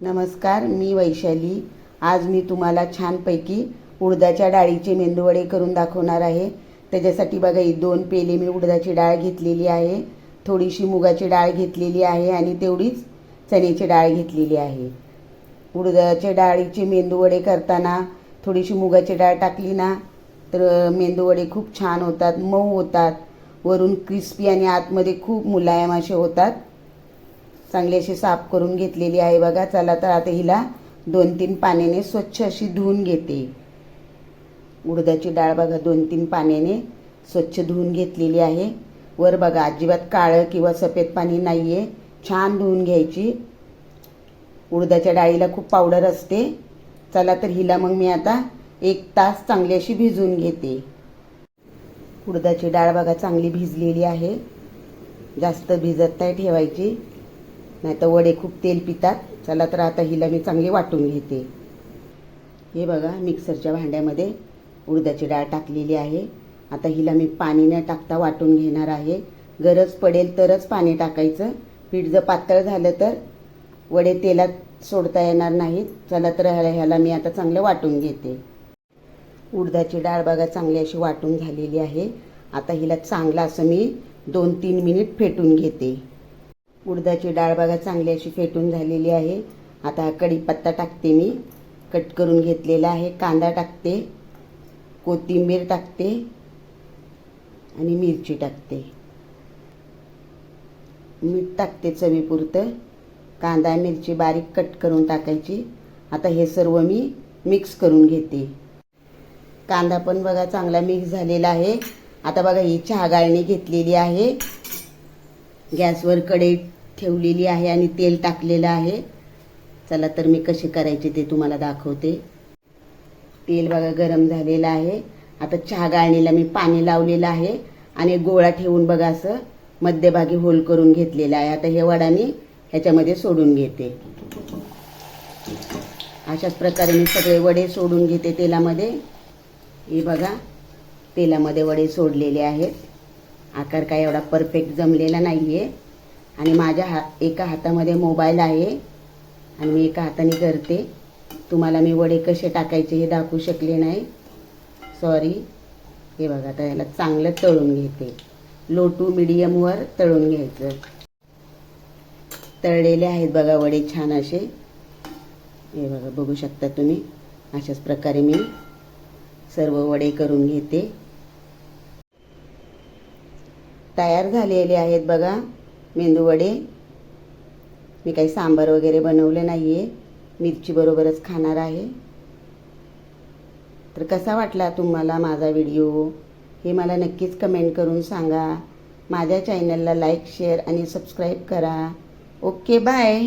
नमस्कार मी वैशाली. आज मी तुम्हाला छानपैकी उडदाच्या डाळीचे मेंदूवडे करून दाखवणार आहे. त्याच्यासाठी बघा ही दोन पेले मी उडदाची डाळ घेतलेली आहे. थोडीशी मुगाची डाळ घेतलेली आहे आणि तेवढीच चण्याची डाळ घेतलेली आहे. उडदाच्या डाळीचे मेंदूवडे करताना थोडीशी मुगाची डाळ टाकली ना तर मेंदूवडे खूप छान होतात मऊ होतात. वरून क्रिस्पी आणि आतमध्ये खूप मुलायम असे होतात. चांगली अशी साफ करून घेतलेली आहे बघा. चला तर आता हिला दोन तीन पाण्याने स्वच्छ अशी धुवून घेते. उडदाची डाळ बघा दोन तीन पाण्याने स्वच्छ धुवून घेतलेली आहे. वर बघा अजिबात काळं किंवा सफेद पाणी नाही आहे छान धुवून घ्यायची. उडदाच्या डाळीला खूप पावडर असते. चला तर हिला मग मी आता एक तास चांगली अशी भिजवून घेते. उडदाची डाळ बघा चांगली भिजलेली आहे. जास्त भिजत नाही ठेवायची. नाही तर वडे खूप तेल पितात. चला तर आता हिला मी चांगली वाटून घेते. हे बघा मिक्सरच्या भांड्यामध्ये उडदाची डाळ टाकलेली आहे. आता हिला मी पाणी न टाकता वाटून घेणार आहे. गरज पडेल तरच पाणी टाकायचं. पीठ जर पातळ झालं तर वडे तेलात सोडता येणार नाहीत. चला तर ह्याला ह्याला मी आता चांगलं वाटून घेते. उडदाची डाळ बघा चांगली अशी वाटून झालेली आहे. आता हिला चांगलं असं मी दोन तीन मिनिट फेटून घेते. उडदाची डाळ बघा चांगली अशी फेटून झालेली आहे. आता कढीपत्ता टाकते मी. कट करून घेतलेला आहे. कांदा टाकते. कोथिंबीर टाकते. आणि मिरची टाकते. मीठ टाकते चवीपुरतं. कांदा मिरची बारीक कट करून टाकायची. आता हे सर्व मी मिक्स करून घेते. कांदा पण बघा चांगला मिक्स झालेला आहे. आता बघा ही चहा गाळणी घेतलेली आहे. गॅसवर कढई ठेवलेली आहे आणि तेल टाकलेलं आहे. चला तर मी कशी करायची ते तुम्हाला दाखवते. तेल बघा गरम झालेलं आहे. आता चहा गाळणीला मी पाणी लावलेलं आहे आणि गोळा ठेवून बघा असं मध्यभागी होल करून घेतलेला आहे. आता हे वडा मी ह्याच्यामध्ये सोडून घेते. अशाच प्रकारे मी सगळे वडे सोडून घेते तेलामध्ये. हे बघा तेलामध्ये वडे सोडलेले आहेत. आकार काय एवढा परफेक्ट जमलेला नाही आहे आणि माझ्या हा एका हातामध्ये मोबाईल आहे. आणि मी एका हाताने करते. तुम्हाला मी वडे कसे टाकायचे हे दाखवू शकले नाही. सॉरी हे बघा आता याला चांगलं तळून घेते. लो टू मिडियमवर तळून घ्यायचं. तळलेले आहेत बघा वडे छान असे. हे बघा बघू शकता तुम्ही. अशाच प्रकारे मी सर्व वडे करून घेते. तयार झालेले आहेत बघा. मेंदू वडे. मी काही सांबार वगैरे बनवले नाही आहे मिरचीबरोबरच खाणार आहे. तर कसा वाटला तुम्हाला माझा व्हिडिओ? हे मला नक्कीच कमेंट करून सांगा. माझ्या चॅनलला लाईक शेअर आणि सबस्क्राईब करा. Okay bye.